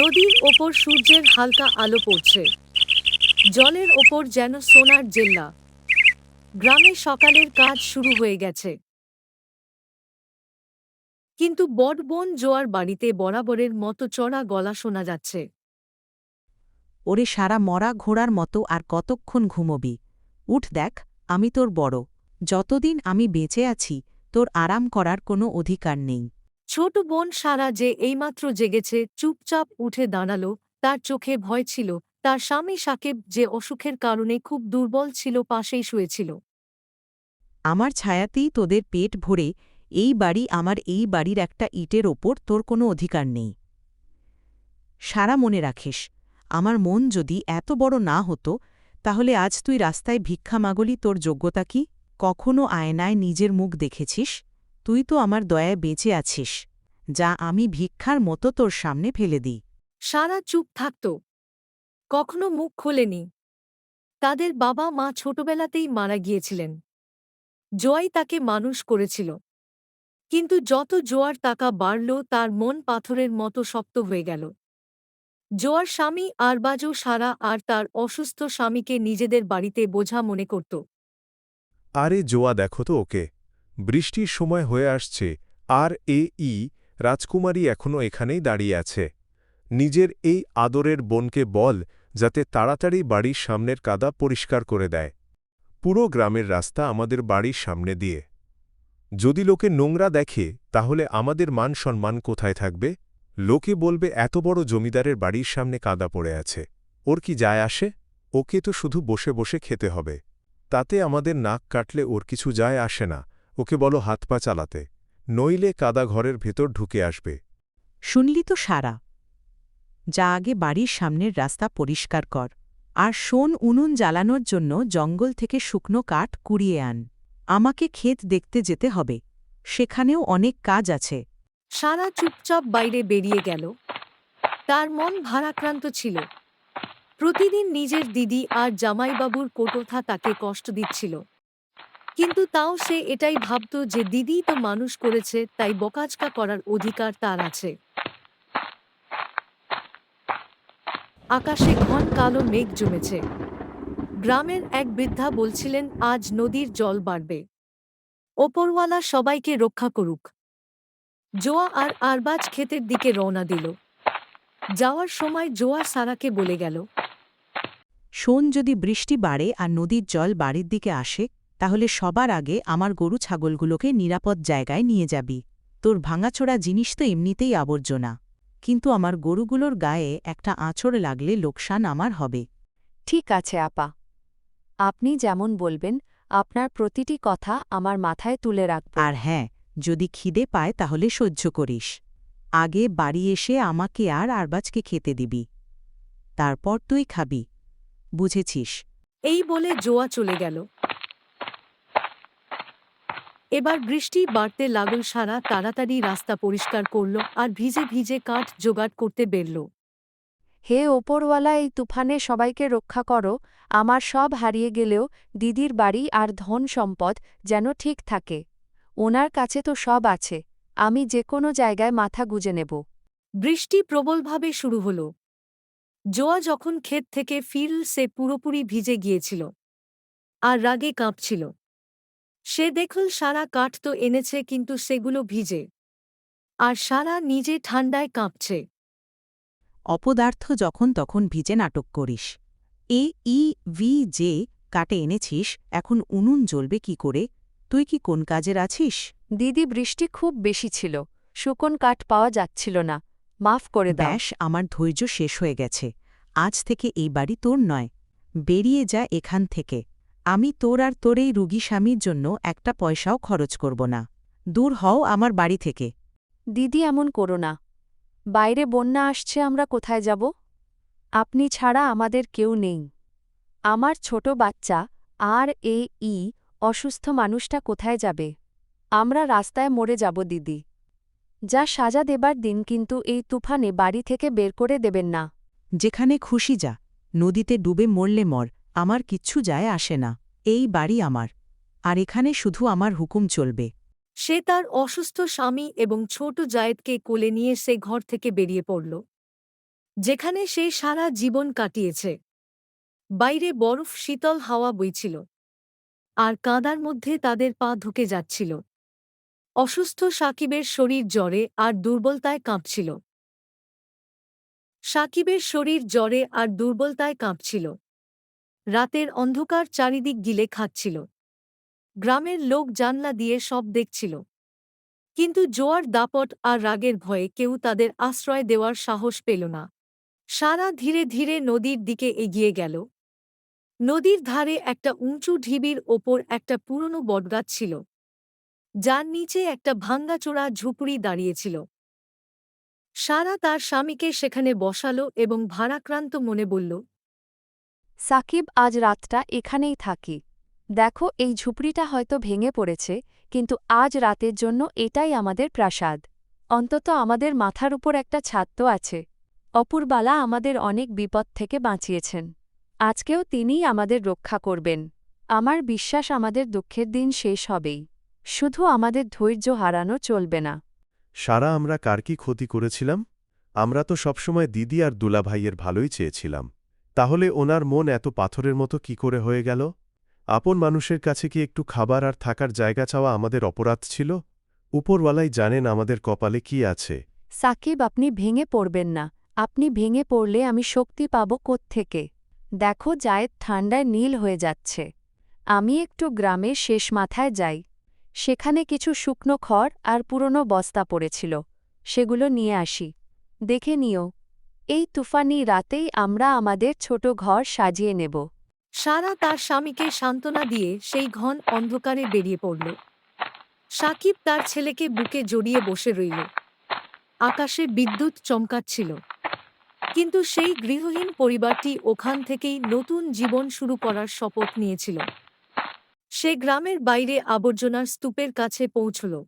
নদীর ওপর সূর্যের হালকা আলো পড়ছে। জলের ওপর যেন সোনার জেল্লা। গ্রামে সকালের কাজ শুরু হয়ে গেছে। কিন্তু বটবন জোয়ার বাড়িতে বরাবরের মতো চড়া গলা শোনা যাচ্ছে। ওরে সারা মরা ঘোড়ার মতো আর কতক্ষণ ঘুমবি। উঠ দেখ, আমি তোর বড়। যতদিন আমি বেঁচে আছি, তোর আরাম করার কোনো অধিকার নেই। ছোট বোন সারা যে এইমাত্র জেগেছে, চুপচাপ উঠে দাঁড়াল, তার চোখে ভয় ছিল, তার স্বামী সাকেব যে অসুখের কারণে খুব দুর্বল ছিল, পাশেই শুয়েছিল। আমার ছায়াতেই তোদের পেট ভরে, এই বাড়ি আমার এই বাড়ির একটা ইটের ওপর তোর কোনো অধিকার নেই। সারা মনে রাখিস, আমার মন যদি এত বড় না হতো, তাহলে আজ তুই রাস্তায় ভিক্ষা মাগলি তোর যোগ্যতা কি? কখনো আয়নায় নিজের মুখ দেখেছিস? তুই তো আমার দয়ায় বেঁচে আছিস যা আমি ভিক্ষার মতো তোর সামনে ফেলে দিই। সারা চুপ থাকত। কখনো মুখ খোলেনি। তাদের বাবা মা ছোটবেলাতেই মারা গিয়েছিলেন। জোয়াই তাকে মানুষ করেছিল। কিন্তু যত জোয়ার টাকা বাড়ল তার মন পাথরের মতো শক্ত হয়ে গেল। জোয়ার স্বামী আরবাজও সারা আর তার অসুস্থ স্বামীকে নিজেদের বাড়িতে বোঝা মনে করত। আরে জোয়া দেখো তো ওকে। বৃষ্টির সময় হয়ে আসছে, আর এ ই রাজকুমারী এখনও এখানেই দাঁড়িয়ে আছে। নিজের এই আদরের বোনকে বল, যাতে তাড়াতাড়ি বাড়ির সামনের কাদা পরিষ্কার করে দেয়। পুরো গ্রামের রাস্তা আমাদের বাড়ির সামনে দিয়ে। যদি লোকে নোংরা দেখে, তাহলে আমাদের মান সম্মান কোথায় থাকবে? লোকে বলবে, এত বড় জমিদারের বাড়ির সামনে কাদা পড়ে আছে। ওর কি যায় আসে? ওকে তো শুধু বসে বসে খেতে হবে। তাতে আমাদের নাক কাটলে ওর কিছু যায় আসে না। ওকে বলো হাত পা চালাতে নইলে কাদা ঘরের ভেতর ঢুকে আসবে। শুনলি তো সারা। যা আগে বাড়ির সামনের রাস্তা পরিষ্কার কর আর শোন উনুন জ্বালানোর জন্য জঙ্গল থেকে শুকনো কাঠ কুড়িয়ে আন। আমাকে ক্ষেত দেখতে যেতে হবে সেখানেও অনেক কাজ আছে। সারা চুপচাপ বাইরে বেরিয়ে গেল। তার মন ভারাক্রান্ত ছিল। প্রতিদিন নিজের দিদি আর জামাইবাবুর কোটোথা তাকে কষ্ট দিচ্ছিল। কিন্তু তাও সে এটাই ভাবত যে দিদিই তো মানুষ করেছে, তাই বকাচকা করার অধিকার তার আছে। আকাশে ঘন কালো মেঘ জমেছে। গ্রামের এক বৃদ্ধা বলছিলেন, আজ নদীর জল বাড়বে। ওপরওয়ালা সবাইকে রক্ষা করুক। জোয়া আর আরবাজ ক্ষেতের দিকে রওনা দিল। যাওয়ার সময় জোয়া সারাকে বলে গেল, শোন যদি বৃষ্টি বাড়ে আর নদীর জল বাড়ির দিকে আসে তাহলে সবার আগে আমার গরু ছাগলগুলোকে নিরাপদ জায়গায় নিয়ে যাবি। তোর ভাঙাচোরা জিনিস তো এমনিতেই আবর্জনা। কিন্তু আমার গরুগুলোর গায়ে একটা আঁচড় লাগলে লোকসান আমার হবে। ঠিক আছে আপা। আপনি যেমন বলবেন আপনার প্রতিটি কথা আমার মাথায় তুলে রাখব। আর হ্যাঁ যদি খিদে পায় তাহলে সহ্য করিস। আগে বাড়ি এসে আমাকে আর আরবাজকে খেতে দিবি। তারপর তুই খাবি। বুঝেছিস? এই বলে জোয়া চলে গেল। এবার বৃষ্টি বাড়তে লাগল সারা তাড়াতাড়ি রাস্তা পরিষ্কার করল আর ভিজে ভিজে কাঠ জোগাড় করতে বেরল। হে ওপরওয়ালা এই তুফানে সবাইকে রক্ষা করো আমার সব হারিয়ে গেলেও দিদির বাড়ি আর ধন সম্পদ যেন ঠিক থাকে। ওনার কাছে তো সব আছে আমি যে কোনো জায়গায় মাথা গুজে নেব। বৃষ্টি প্রবলভাবে শুরু হল। জোয়া যখন ক্ষেত থেকে ফিরল সে পুরোপুরি ভিজে গিয়েছিল। আর রাগে কাঁপছিল। সে দেখল সারা কাঠ তো এনেছে কিন্তু সেগুলো ভিজে। আর সারা নিজে ঠান্ডায় কাঁপছে। অপদার্থ যখন তখন ভিজে নাটক করিস। এ ই ভি যে কাটে এনেছিস এখন উনুন জ্বলবে কি করে? তুই কি কোন কাজের আছিস? দিদি বৃষ্টি খুব বেশি ছিল। শুকন কাঠ পাওয়া যাচ্ছিল না। মাফ করে ব্যাস আমার ধৈর্য শেষ হয়ে গেছে। আজ থেকে এই বাড়ি তোর নয়। বেরিয়ে যা এখান থেকে। আমি তোর আর তোর এই রুগী স্বামীর জন্য একটা পয়সাও খরচ করব না। দূর হও আমার বাড়ি থেকে। দিদি এমন করো না। বাইরে বন্যা আসছে আমরা কোথায় যাব? আপনি ছাড়া আমাদের কেউ নেই। আমার ছোট বাচ্চা আর এ ই অসুস্থ মানুষটা কোথায় যাবে? আমরা রাস্তায় মরে যাব দিদি। যা সাজা দেবার দিন কিন্তু এই তুফানে বাড়ি থেকে বের করে দেবেন না। যেখানে খুশি যা নদীতে ডুবে মরলে মর। আমার কিচ্ছু যায় আসে না, এই বাড়ি আমার। আর এখানে শুধু আমার হুকুম চলবে। সে তার অসুস্থ স্বামী এবং ছোট জায়েদকে কোলে নিয়ে সে ঘর থেকে বেরিয়ে পড়ল, যেখানে সে সারা জীবন কাটিয়েছে। বাইরে বরফ শীতল হাওয়া বইছিল, আর কাঁদার মধ্যে তাদের পা ঢুকে যাচ্ছিল। অসুস্থ সাকিবের শরীর জ্বরে আর দুর্বলতায় কাঁপছিল। সাকিবের শরীর জ্বরে আর দুর্বলতায় কাঁপছিল। রাতের অন্ধকার চারিদিক গিলে খাচ্ছিল। গ্রামের লোক জানলা দিয়ে সব দেখছিল। কিন্তু জোয়ার, দাপট আর রাগের ভয়ে কেউ তাদের আশ্রয় দেওয়ার সাহস পেল না। সারা ধীরে ধীরে নদীর দিকে এগিয়ে গেল। নদীর ধারে একটা উঁচু ঢিবির ওপর একটা পুরনো বটগাছ ছিল। যার নিচে একটা ভাঙ্গাচোড়া ঝুপড়ি দাঁড়িয়েছিল। সারা তার স্বামীকে সেখানে বসালো এবং ভারাক্রান্ত মনে বলল সাকিব আজ রাতটা এখানেই থাকি। দেখো, এই ঝুপড়িটা হয়তো ভেঙে পড়েছে, কিন্তু আজ রাতের জন্য এটাই আমাদের প্রাসাদ। অন্তত আমাদের মাথার উপর একটা ছাদ তো আছে। অপূর্বালা আমাদের অনেক বিপদ থেকে বাঁচিয়েছেন। আজকেও তিনিই আমাদের রক্ষা করবেন। আমার বিশ্বাস আমাদের দুঃখের দিন শেষ হবেই। শুধু আমাদের ধৈর্য হারানো চলবে না। সারা আমরা কার কি ক্ষতি করেছিলাম? আমরা তো সবসময় দিদি আর দুলাভাইয়ের ভালোই চেয়েছিলাম। তাহলে ওনার মন এত পাথরের মতো কি করে হয়ে গেল? আপন মানুষের কাছে কি একটু খাবার আর থাকার জায়গা চাওয়া আমাদের অপরাধ ছিল? উপরওয়ালাই জানেন আমাদের কপালে কি আছে। সাকিব, আপনি ভেঙে পড়বেন না। আপনি ভেঙে পড়লে আমি শক্তি পাব থেকে। দেখো, জায়েদ ঠান্ডায় নীল হয়ে যাচ্ছে। আমি একটু গ্রামের শেষ মাথায় যাই। সেখানে কিছু শুকনো খড় আর পুরনো বস্তা পড়েছিল। সেগুলো নিয়ে আসি। দেখে নিও। এই তুফানি রাতেই আমরা আমাদের ছোট ঘর সাজিয়ে নেব। সারা তার স্বামীকে সান্ত্বনা দিয়ে সেই ঘন অন্ধকারে বেরিয়ে পড়ল। সাকিব তার ছেলেকে বুকে জড়িয়ে বসে রইল। আকাশে বিদ্যুৎ চমকাচ্ছিল। কিন্তু সেই গৃহহীন পরিবারটি ওখান থেকেই নতুন জীবন শুরু করার শপথ নিয়েছিল। সে গ্রামের বাইরে আবর্জনার স্তূপের কাছে পৌঁছল।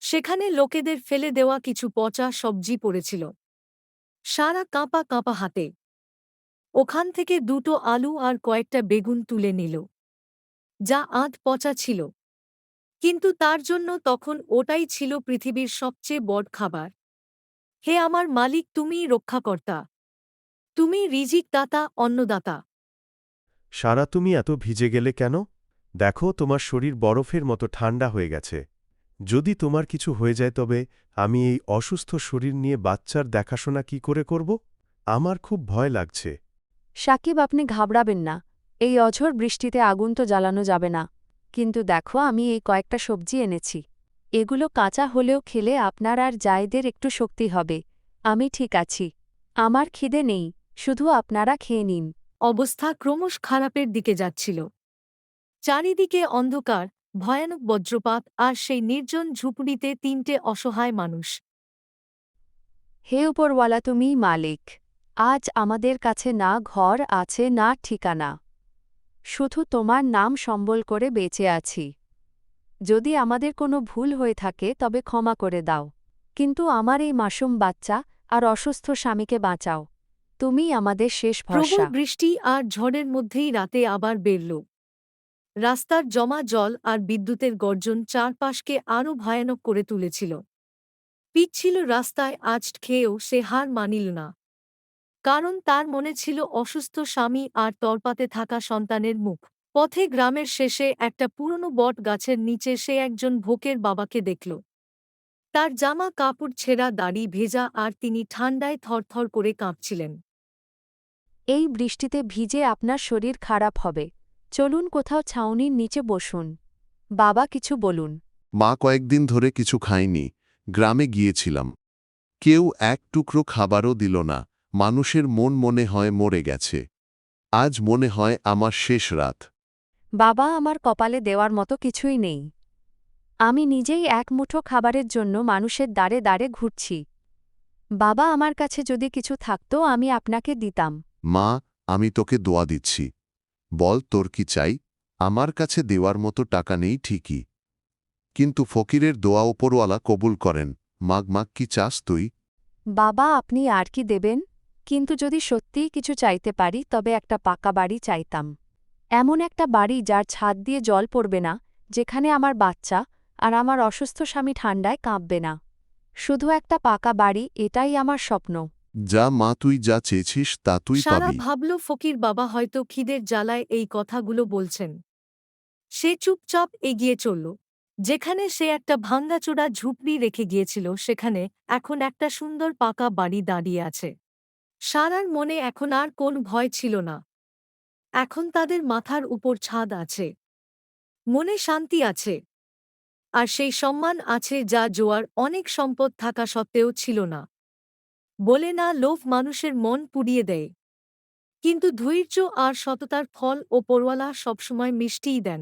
সেখানে লোকেদের ফেলে দেওয়া কিছু পচা সবজি পড়েছিল। সারা কাঁপা কাঁপা হাতে। ওখান থেকে দুটো আলু আর কয়েকটা বেগুন তুলে নিল, যা আধ পচা ছিল। কিন্তু তার জন্য তখন ওটাই ছিল পৃথিবীর সবচেয়ে বড় খাবার। হে আমার মালিক, তুমিই রক্ষাকর্তা। তুমি রিজিক দাতা, অন্নদাতা। সারা তুমি এত ভিজে গেলে কেন? দেখো, তোমার শরীর বরফের মতো ঠান্ডা হয়ে গেছে। যদি তোমার কিছু হয়ে যায় তবে আমি এই অসুস্থ শরীর নিয়ে বাচ্চার দেখাশোনা কি করে করব? আমার খুব ভয় লাগছে। সাকিব আপনি ঘাবড়াবেন না। এই অঝোর বৃষ্টিতে আগুন তো জ্বালানো যাবে না। কিন্তু দেখো আমি এই কয়েকটা সবজি এনেছি। এগুলো কাঁচা হলেও খেলে আপনার আর জায়দের একটু শক্তি হবে। আমি ঠিক আছি। আমার খিদে নেই শুধু আপনারা খেয়ে নিন। অবস্থা ক্রমশ খারাপের দিকে যাচ্ছিল। চারিদিকে অন্ধকার ভয়ানক বজ্রপাত আর সেই নির্জন ঝুপড়িতে তিনটে অসহায় মানুষ। হে উপরওয়ালা তুমিই মালিক আজ আমাদের কাছে না ঘর আছে না ঠিকানা। শুধু তোমার নাম সম্বল করে বেঁচে আছি। যদি আমাদের কোনো ভুল হয়ে থাকে তবে ক্ষমা করে দাও। কিন্তু আমার এই মাসুম বাচ্চা আর অসুস্থ স্বামীকে বাঁচাও। তুমি আমাদের শেষ প্রবল বৃষ্টি আর ঝড়ের মধ্যেই রাতে আবার বেরল। রাস্তার জমা জল আর বিদ্যুতের গর্জন চারপাশকে আরও ভয়ানক করে তুলেছিল। পিচ্ছিল রাস্তায় আঁচট খেয়েও সে হার মানিল না। কারণ তার মনে ছিল অসুস্থ স্বামী আর তরপাতে থাকা সন্তানের মুখ। পথে গ্রামের শেষে একটা পুরনো বট গাছের নিচে সে একজন ভোকের বাবাকে দেখল। তার জামা কাপড় ছেঁড়া দাড়ি ভেজা আর তিনি ঠান্ডায় থরথর করে কাঁপছিলেন। এই বৃষ্টিতে ভিজে আপনার শরীর খারাপ হবে। চলুন কোথাও ছাউনির নিচে বসুন। বাবা কিছু বলুন। মা কয়েকদিন ধরে কিছু খায়নি গ্রামে গিয়েছিলাম। কেউ এক টুকরো খাবারও দিল না মানুষের মন মনে হয় মরে গেছে। আজ মনে হয় আমার শেষ রাত। বাবা আমার কপালে দেওয়ার মতো কিছুই নেই। আমি নিজেই এক মুঠো খাবারের জন্য মানুষের দাঁড়ে দাঁড়ে ঘুরছি। বাবা আমার কাছে যদি কিছু থাকতো আমি আপনাকে দিতাম। মা আমি তোকে দোয়া দিচ্ছি। বল, তোর কি চাই? আমার কাছে দেওয়ার মতো টাকা নেই ঠিকই। কিন্তু ফকিরের দোয়া ওপরওয়ালা কবুল করেন। মাগ মাগ, কি চাস তুই? বাবা, আপনি আর কি দেবেন? কিন্তু যদি সত্যিই কিছু চাইতে পারি, তবে একটা পাকা বাড়ি চাইতাম। এমন একটা বাড়ি যার ছাদ দিয়ে জল পড়বে না, যেখানে আমার বাচ্চা আর আমার অসুস্থ স্বামী ঠান্ডায় কাঁপবে না। শুধু একটা পাকা বাড়ি, এটাই আমার স্বপ্ন। যা মা তুই যা চেয়েছিস তা তুই সারা পাবি। ভাবল ফকির বাবা হয়তো খিদের জ্বালায় এই কথাগুলো বলছেন। সে চুপচাপ এগিয়ে চলল। যেখানে সে একটা ভাঙ্গাচোড়া ঝুপড়ি রেখে গিয়েছিল সেখানে এখন একটা সুন্দর পাকা বাড়ি দাঁড়িয়ে আছে। সারার মনে এখন আর কোন ভয় ছিল না। এখন তাদের মাথার উপর ছাদ আছে। মনে শান্তি আছে। আর সেই সম্মান আছে যা জোয়ার অনেক সম্পদ থাকা সত্ত্বেও ছিল না। বলে না লোভ মানুষের মন পুড়িয়ে দেয়। কিন্তু ধৈর্য আর সততার ফল ও পরওয়ালা সবসময় মিষ্টিই দেন।